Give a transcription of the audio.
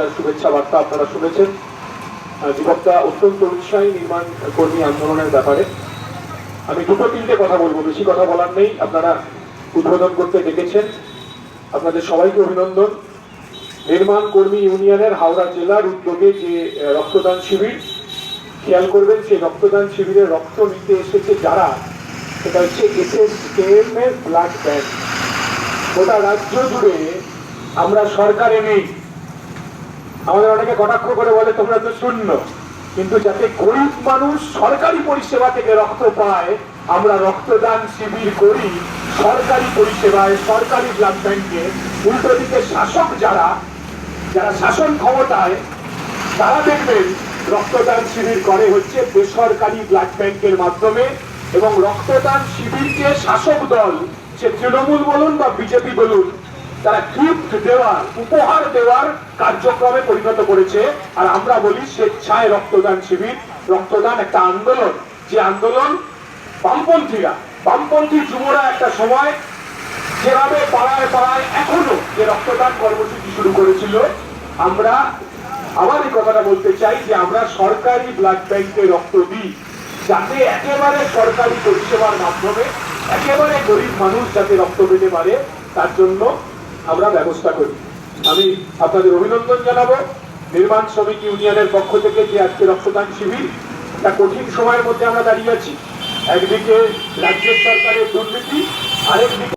তার শুভেচ্ছা বার্তা আপনারা শুনেছেন। আহ, যুবকটা অত্যন্ত উৎসাহী নির্মাণ কর্মী আন্দোলনের ব্যাপারে। আমি দুটো তিনটে কথা বলব বেশি কথা বলার নেই। আপনারা উদ্বোধন করতে ডেকেছেন আপনাদের সবাইকে অভিনন্দন। নির্মাণ কর্মী ইউনিয়নের হাওড়া জেলার উদ্যোগে যে রক্তদান শিবির খেয়াল করবেন সেই রক্তদান শিবিরে রক্ত নিতে এসেছে যারা সেটা হচ্ছে এসএস কেএম এর ব্লাড ব্যাংক। গোটা রাজ্য জুড়ে আমরা সরকারে নেই আমাদের অনেকে কটাক্ষ করে বলে, তোমরা তো শূন্য। কিন্তু যাতে গরিব মানুষ সরকারি পরিষেবা থেকে রক্ত পায়, আমরা রক্তদান শিবির করি সরকারি পরিষেবায়, সরকারি ব্লাড ব্যাংকে। উল্টো দিকে শাসক যারা যারা শাসন ক্ষমতায়, তারা দেখবেন রক্তদান শিবির করে হচ্ছে বেসরকারি ব্লাড ব্যাংকের মাধ্যমে এবং রক্তদান শিবিরকে শাসক দল, সে তৃণমূল বলুন বা বিজেপি বলুন তারা গিফট দেওয়ার, উপহার দেওয়ার কার্যক্রমে পরিণত করেছে। আর আমরা বলি স্বেচ্ছায় রক্তদান শিবির, রক্তদান একটা আন্দোলন। যে আন্দোলন বামপন্থীরা, বামপন্থী যুবরা একটা সময় যেভাবে পাড়ায় পাড়ায় এখনও যে রক্তদান কর্মসূচি শুরু করেছিল, আমরা আবার এই কথাটা বলতে চাই যে আমরা সরকারি ব্লাড ব্যাংকে রক্ত দিই, যাতে একেবারে সরকারি পরিষেবার মাধ্যমে, একেবারে গরিব মানুষ যাতে রক্ত পেতে পারে, তার জন্য আমরা ব্যবস্থা করি। আমি আপনাদের অভিনন্দন জানাব। নির্মাণ শ্রমিক ইউনিয়নের পক্ষ থেকে যে আজকে রক্তদান শিবির তা কঠিন সময়ের মধ্যে আমরা দাঁড়িয়ে আছি। একদিকে রাজ্য সরকারের দুর্নীতি, আরেকদিকে